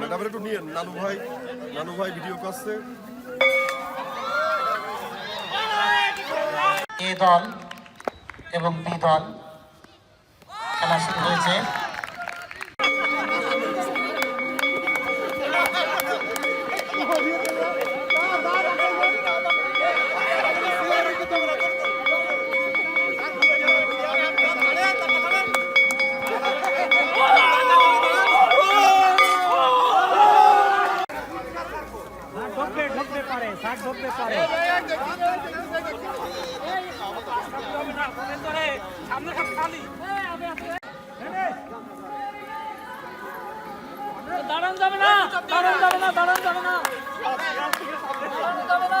ম্যাডামের একটু নিয়ে নানু ভাই নানু ভাই ভিডিও করছে। এ দল এবং বি দল খেলা শুরু হয়েছে। ঢুকতে পারে ষাট ঢুকতে পারে দাঁড়ান যাবে না দাঁড়ান যাবে না দাঁড়ান যাবে না দাঁড়ান যাবে না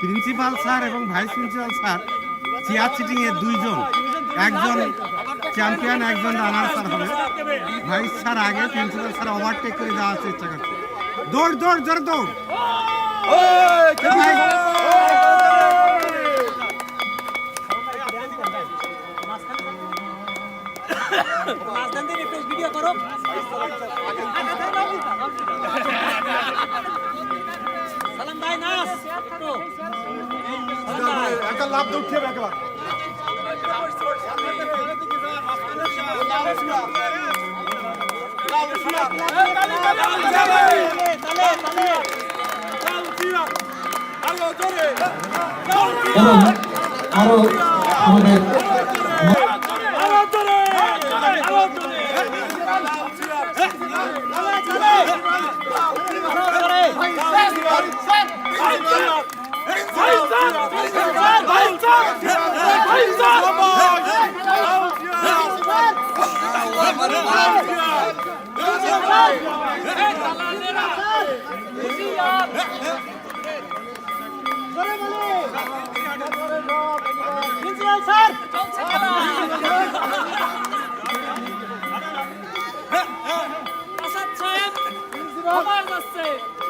প্রিন্সিপাল স্যার এবং ভাইস প্রিন্সিপাল স্যার চেয়ারের দুইজন একজন চ্যাম্পিয়ন একজন রানার স্যার হবে। ভাইস স্যার আগে প্রিন্সিপাল স্যার ওভারটেক করে যাওয়ার চেষ্টা করছে। দৌড় দৌড় জোরে দৌড়। ভিডিও করো। একটু লাভ দৌড় খেয়ে একবার আরও আমাদের প্রিন্সিপাল স্যার খবর যাচ্ছে।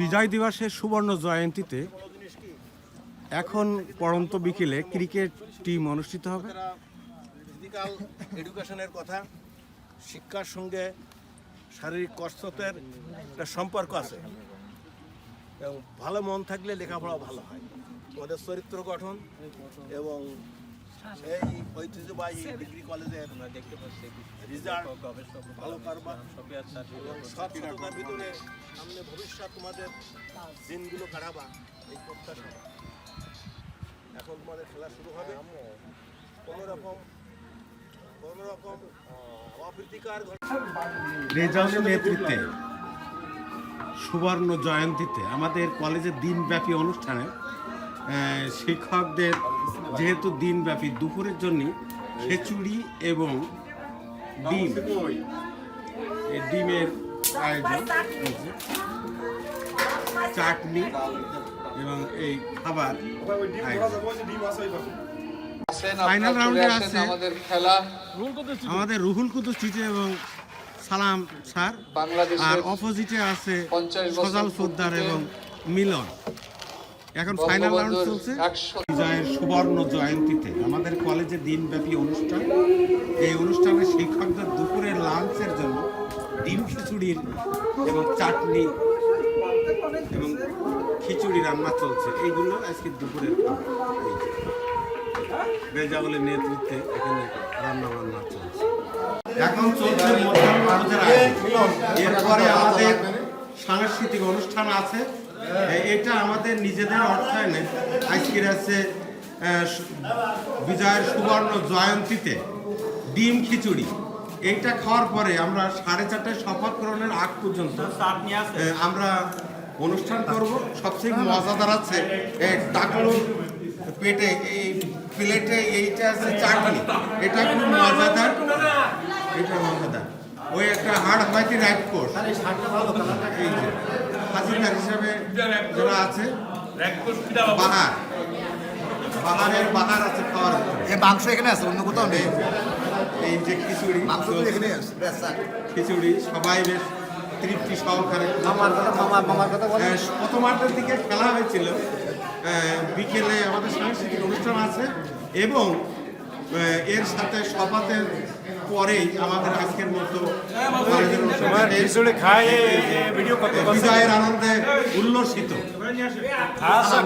বিজয় দিবসের সুবর্ণ জয়ন্তীতে এখন পড়ন্ত বিকেলে ক্রিকেট টিম অনুষ্ঠিত হবে। এডুকেশনের কথা, শিক্ষার সঙ্গে শারীরিক কসরতের একটা সম্পর্ক আছে। ভালো মন থাকলে লেখাপড়া ভালো হয়। আমাদের চরিত্র গঠন এবং এই ঐতিহ্যবাহী ডিগ্রি কলেজের রেজাল্ট ভালো করবা এবং সৎসততার ভিতরে সামনে ভবিষ্যৎ তোমাদের দিনগুলো কাটাবা এই প্রত্যাশা। এখন তোমাদের খেলা শুরু হবে। কোনো রকম কোনো রকম অপ্রীতিকর রেজাউলের নেতৃত্বে সুবর্ণ জয়ন্তীতে আমাদের কলেজের দিনব্যাপী অনুষ্ঠানে শিক্ষকদের যেহেতু দিনব্যাপী দুপুরের জন্য খিচুড়ি এবং ডিম এই ডিমের আয়োজন। চাটনি এবং এই খাবার। ফাইনাল রাউন্ডে আছে আমাদের খেলা আমাদের রুহুল কুতুস চিঠি এবং সালাম স্যার আর অপোজিটে আছে সজাল পোদ্দার এবং মিলন এখন ফাইনাল রাউন্ড চলছে। বিজয়ের সুবর্ণ জয়ন্তীতে আমাদের কলেজে দিনব্যাপী অনুষ্ঠান। এই অনুষ্ঠানে শিক্ষকদের দুপুরের লাঞ্চের জন্য ডিম খিচুড়ির এবং চাটনি এবং খিচুড়ি রান্না চলছে। এইগুলো আজকে দুপুরের। রেজাউলের নেতৃত্বে এখানে রান্না বান্না চলছে। এখন চলছে মধ্যাহ্ন। এরপরে আমাদের সাংস্কৃতিক অনুষ্ঠান আছে। এটা আমাদের নিজেদের অর্থায়নে আজকের আছে বিজয়ের সুবর্ণ জয়ন্তীতে ডিম খিচুড়ি। এইটা খাওয়ার পরে আমরা সাড়ে চারটায় শপথ গ্রহণের আগ পর্যন্ত আমরা অনুষ্ঠান করব। সবচেয়ে মজাদার আছে টাকলুর পেটে এই প্লেটে এইটা আছে চাটনি। এটা খুব মজাদার। এটা মজাদার। ওই একটা হাড় হয়তো রাইট কোর্স এই যে। হাজিদার হিসাবে যারা আছে বাহার। বাহারের বাহার আছে খাওয়ার উপরে। এ মাংস এখানে আছে অন্য কোথাও নেই। এই যে খিচুড়ি মাংস এখানে আছে। খিচুড়ি সবাই বেশ তৃপ্তি সহকারে। মামার কথা মামা মামার কথা বল প্রথমার্ধের দিকে খেলা হয়েছিল। বিকেলে আমাদের সাংস্কৃতিক অনুষ্ঠান আছে এবং এর সাথে শপথের পরেই আমাদের আজকের মতো কলেজের ভিডিও বিজয়ের আনন্দে উল্লসিত।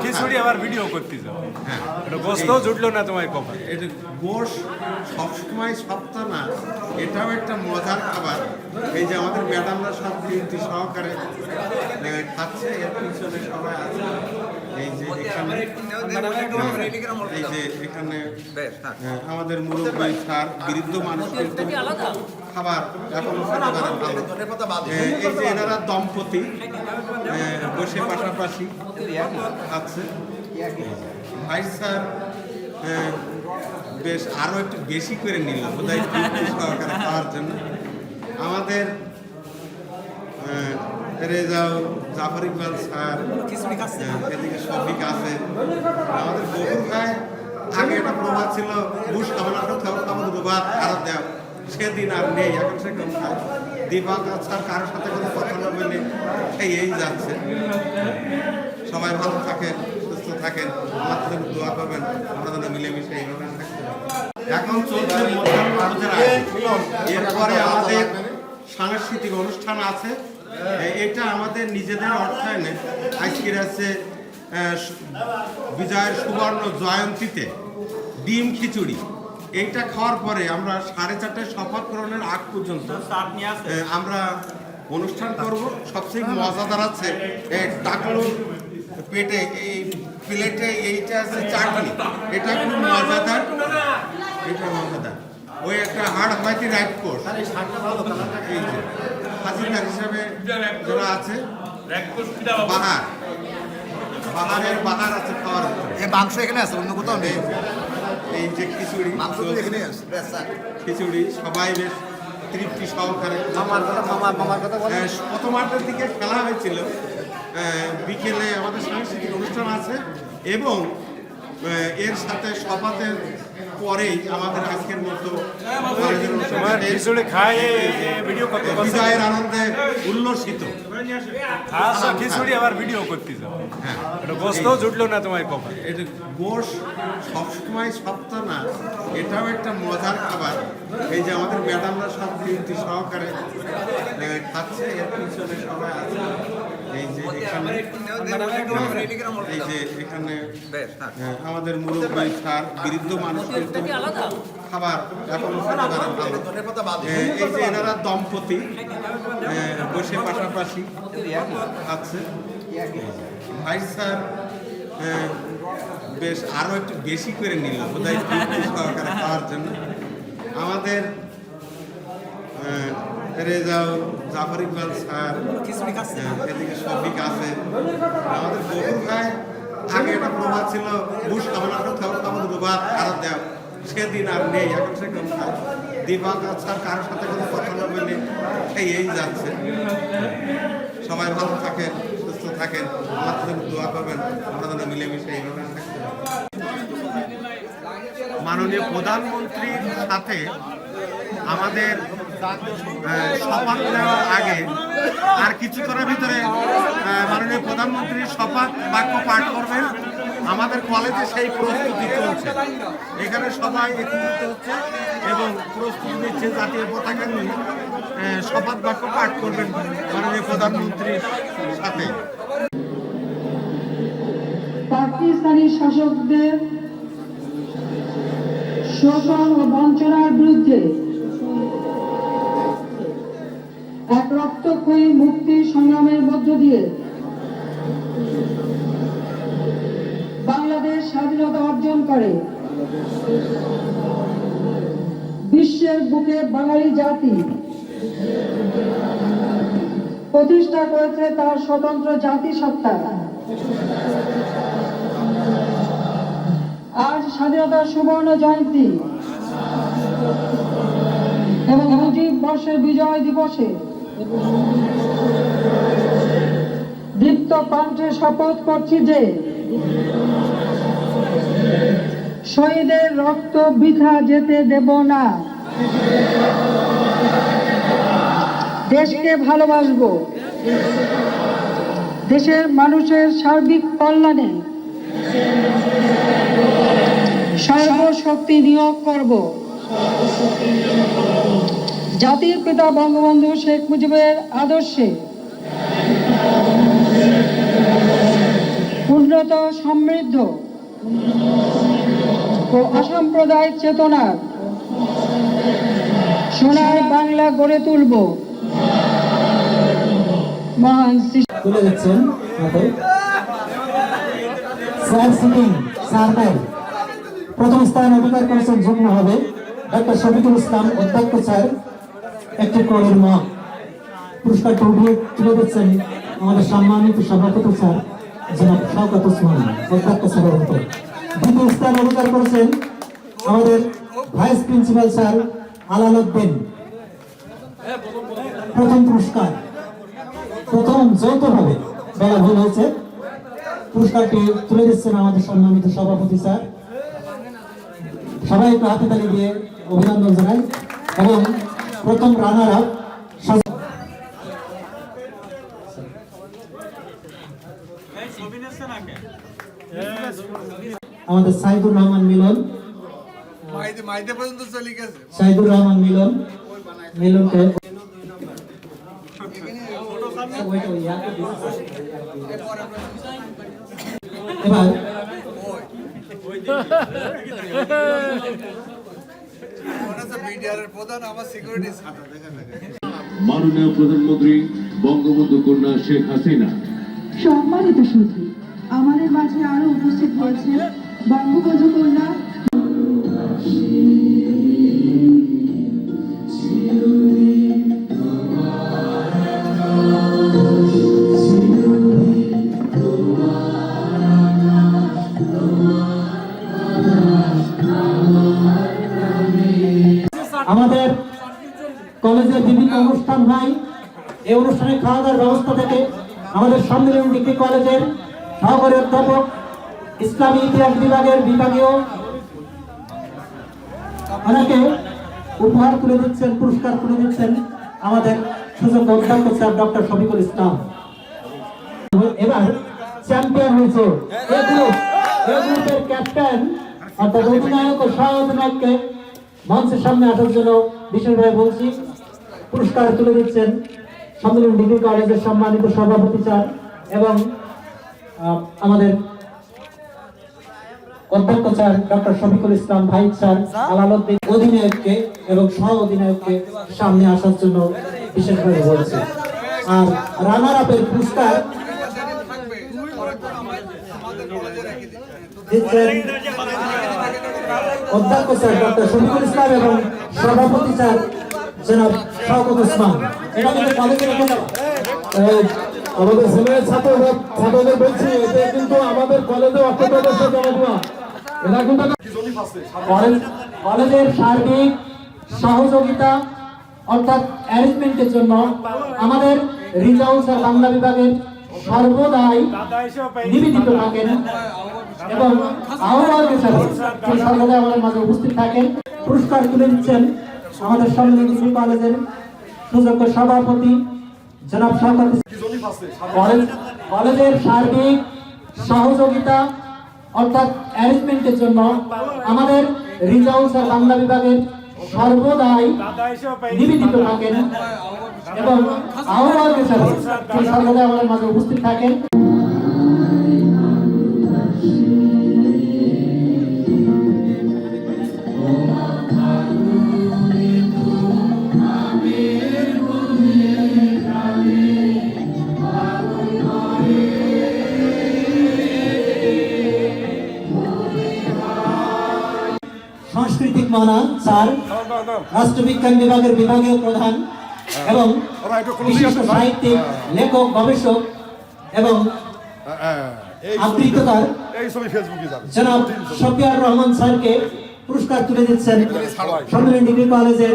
খিচুড়ি আবার ভিডিও করতে যাও। হ্যাঁ। জুটলো না তোমার কপাল? এটা গোশ সবসময় সপ্তাহ না এটাও একটা মজার খাবার। এই যে আমাদের ম্যাডামরা সব সহকারে খাচ্ছে এর পিছনে সবাই আছে। এই যে এখানে এই যে এখানে আমাদের মুরব্বী স্যার বৃদ্ধ মানুষ খাবার এখনও খেতে এই যে এনারা দম্পতি বসে পাশাপাশি আছে। ভাই স্যার বেশ আরও একটু বেশি করে নিল বোধহয় তৃপ্তি সহকারে খাওয়ার জন্য। আমাদের রেজাউ জাফর ইকবাল স্যার এদিকে শফিক আছে। আমাদের বহু খায় আগে একটা প্রবাদ ছিল করতে হবে আমাদের প্রবাদ আরও দেও। সেদিন আর নেই এখন সে কেমন খায় দীপক স্যার কারোর সাথে কোনো কথা না বলে এই এই যাচ্ছে। সবাই ভালো থাকেন সুস্থ থাকেন জন্য দোয়া করবেন আমরা যেন মিলেমিশে এইভাবে থাকতে এখন চলছে ভোজের এরপরে আমাদের সাংস্কৃতিক অনুষ্ঠান আছে। এটা আমাদের নিজেদের অর্থায়নে আজকের আছে বিজয়ের সুবর্ণ জয়ন্তীতে ডিম খিচুড়ি। এইটা খাওয়ার পরে আমরা সাড়ে চারটায় শপথ গ্রহণের আগ পর্যন্ত আমরা অনুষ্ঠান করব। সবচেয়ে মজাদার আছে টাকলুর পেটে এই প্লেটে এইটা আছে চাটনি। এটা খুব মজাদার এটা মজাদার। ওই একটা হাড় হয়তো কোর্স। এই যে। হাজিদার হিসাবে যারা আছে বাহার। বাহারের বাহার আছে খাওয়ার উপরে। এ মাংস এখানে আছে অন্য কোথাও নেই। এই যে খিচুড়ি। মাংস এখানে আছে। খিচুড়ি সবাই বেশ তৃপ্তি সহকারে মামার কথা মামা মামার কথা আহ, প্রথমার্ধের দিকে খেলা হয়েছিল। বিকেলে আমাদের সাংস্কৃতিক অনুষ্ঠান আছে এবং এর সাথে শপথের পরেই আমাদের আজকের মতো বিজয়ের আনন্দে উল্লসিত। খিচুড়ি আবার ভিডিও করতে যাও। এটা গোস্ত জুটলো না তোমার কপাল? এটা গোশ সবসময় সপ্ত না এটাও একটা মজার খাবার। এই যে আমাদের ম্যাডামরা সব তৃপ্তি সহকারে খাচ্ছে এর পিছনে সবাই আছে। এই যে এখানে এই যে এখানে আমাদের মুরব্বী স্যার বৃদ্ধ মানুষ খাবার এখনও। আহ, এই যে এনারা দম্পতি বসে পাশাপাশি আছে। ভাই স্যার বেশ আরও একটু বেশি করে নিল বোধহয় সহকারে খাওয়ার জন্য। আমাদের রেজাউল, জাফর ইকবাল স্যার এদিকে শফিক আছে। আমাদের বহু আগে একটা প্রবাদ ছিল, বুশ কামনা দেওয়া সেদিন আর নেই, এখন সে কম খায় দীপক স্যার কারোর সাথে কোনো কথা না বলে এই যাচ্ছে। সবাই ভালো থাকেন, সুস্থ থাকেন আমাদের দোয়া করবেন। আমরা মিলেমিশে এইভাবে মাননীয় প্রধানমন্ত্রীর সাথে আমাদের শপথ নেওয়ার আগে আর কিছুক্ষণের ভিতরে মাননীয় প্রধানমন্ত্রী শপথ বাক্য পাঠ করবেন। আমাদের কলেজে সেই প্রস্তুতি চলছে। এখানে সবাই একত্রিত হচ্ছে এবং প্রস্তুতি নিচ্ছে জাতীয় পতাকা নিয়ে শপথ বাক্য পাঠ করবেন মাননীয় প্রধানমন্ত্রীর সাথে। পাকিস্তানি শাসকদের শোষণ ও বঞ্চনার বিরুদ্ধে এক রক্তক্ষয়ী মুক্তি সংগ্রামের মধ্য দিয়ে বাংলাদেশ স্বাধীনতা অর্জন করে। বিশ্বের বুকে বাঙালি জাতি প্রতিষ্ঠা করেছে তার স্বতন্ত্র জাতিসত্তা। আজ স্বাধীনতার সুবর্ণ জয়ন্তী এবং মুজিব বর্ষের বিজয় দিবসে দীপ্ত কণ্ঠে শপথ করছি যে শহীদের রক্ত বৃথা যেতে দেব না। দেশকে ভালোবাসবো। দেশের মানুষের সার্বিক কল্যাণে সর্বশক্তি নিয়োগ করব। জাতির পিতা বঙ্গবন্ধু শেখ মুজিবের আদর্শে উন্নত, সমৃদ্ধ ও অসাম্প্রদায়িক চেতনার সোনার বাংলা গড়ে তুলব। মহান প্রথম স্থান অধিকার করেছেন যুগ্ম হবে। ডক্টর শফিকুল ইসলাম, অধ্যক্ষ স্যার। একটি কলের মা। পুরস্কারটি উঠিয়ে তুলে দিচ্ছেন। আমাদের সম্মানিত সভাপতি স্যার, জনাব শওকত ওসমান অধ্যক্ষ স্যারের হাতে দ্বিতীয় স্থান অধিকার করেছেন আমাদের vice principal sir Alal Uddin প্রথম পুরস্কার। প্রথম যৌথভাবে বলা ভুল হয়েছে। পুরস্কারটি তুলে দিচ্ছেন আমাদের সম্মানিত সভাপতি স্যার। সবাই একটু হাতে তালি দিয়ে অভিনন্দন জানাই এবং প্রথম রানার আপ আমাদের সাইদুর রহমান মিলন। মাইতে মাইতে পর্যন্ত চলে গেছে। সাইদুর রহমান মিলন। মিলনকে এবার মিডিয়ার প্রধান আমার সিকিউরিটি মাননীয় প্রধানমন্ত্রী বঙ্গবন্ধু কন্যা শেখ হাসিনা। সম্মানিত সুধী আমাদের মাঝে আরও উপস্থিত হয়েছে বঙ্গবন্ধু কন্যা। কলেজের বিভিন্ন অনুষ্ঠান হয়। এই অনুষ্ঠানে খাওয়া দাওয়ার ব্যবস্থা থেকে আমাদের সম্মিলন ডিগ্রি কলেজের সহকারী অধ্যাপক, ইসলামী ইতিহাস বিভাগের বিভাগীয় ওনাকে উপহার তুলে দিচ্ছেন, পুরস্কার তুলে দিচ্ছেন আমাদের সুযোগ্য অধ্যক্ষ স্যার ডক্টর শফিকুল ইসলাম। এবার চ্যাম্পিয়ন হয়েছে ক্যাপ্টেন অর্থাৎ অধিনায়ক ও সহ অধিনায়ককে মঞ্চের সামনে আসার জন্য বিশেষভাবে বলছি পুরস্কার তুলে দিচ্ছেন সম্মেলন ডিগ্রি কলেজের সম্মানিত সভাপতি স্যার এবং আমাদের অধ্যক্ষ স্যার, ডক্টর শফিকুল ইসলাম ভাই স্যার, আলালউদ্দিন অধিনায়ককে এবং সহ অধিনায়ককে সামনে আসার জন্য বিশেষভাবে বলছে। আর রানার আপের পুরস্কার অধ্যক্ষ স্যার, ডক্টর শফিকুল ইসলাম এবং সভাপতি স্যার জনাব শওকত ওসমান এটা কিন্তু কলেজে আমাদের ছেলের ছাত্র ছাত্রদের বলছি এটা কিন্তু আমাদের কলেজে অর্থপ্রদর্শক জমা দেওয়া এরা কিন্তু কলেজ- কলেজের সার্বিক সহযোগিতা অর্থাৎ অ্যারেঞ্জমেন্টের জন্য আমাদের রিজাউল স্যার বাংলা বিভাগের সর্বদাই নিবেদিত থাকেন এবং হিসাবে তিনি আমাদের মাঝে উপস্থিত থাকেন। পুরস্কার তুলে দিচ্ছেন আমাদের সম্মিলিত কলেজের সুযোগ্য সভাপতি, জনাব শওকত কলেজের সার্বিক সহযোগিতা, অর্থাৎ অ্যারেঞ্জমেন্টের জন্য আমাদের রিজাউল স্যার বাংলা বিভাগের সর্বদাই নিবেদিত থাকেন এবং আহ্বায়ক হিসাবে তিনি সর্বদা আমাদের মাঝে উপস্থিত থাকেন। মানা স্যার। রাষ্ট্রবিজ্ঞান বিভাগের বিভাগীয় প্রধান এবং বিশিষ্ট সাহিত্যিক লেখক গবেষক এবং আবৃত্তকার ফেসবুকে যাবে। জনাব শফিয়ার রহমান স্যারকে পুরস্কার তুলে দিচ্ছেন সম্মিলন ডিগ্রি কলেজের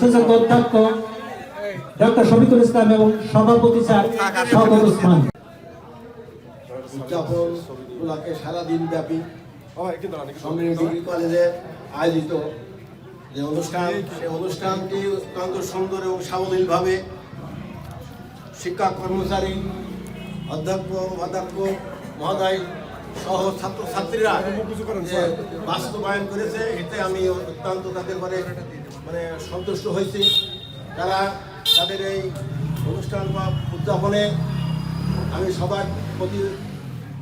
সুযোগ্য অধ্যক্ষ ডক্টর শফিকুল ইসলাম এবং সভাপতি স্যার শওকত ওসমান। উদযাপন সারাদিন ব্যাপী সম্মিলনী ডিগ্রি কলেজে আয়োজিত যে অনুষ্ঠান, সেই অনুষ্ঠানটি অত্যন্ত সুন্দর এবং সাবলীলভাবে শিক্ষা কর্মচারী অধ্যক্ষ অধ্যক্ষ মহোদয় সহ ছাত্রছাত্রীরা যে বাস্তবায়ন করেছে, এতে আমি অত্যন্ত তাদের মানে মানে সন্তুষ্ট হয়েছি। তারা তাদের এই অনুষ্ঠান বা উদযাপনে আমি সবার প্রতি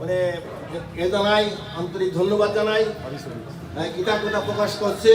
মানে এ জানাই, আন্তরিক ধন্যবাদ জানাই। কৃতজ্ঞতা প্রকাশ করছে।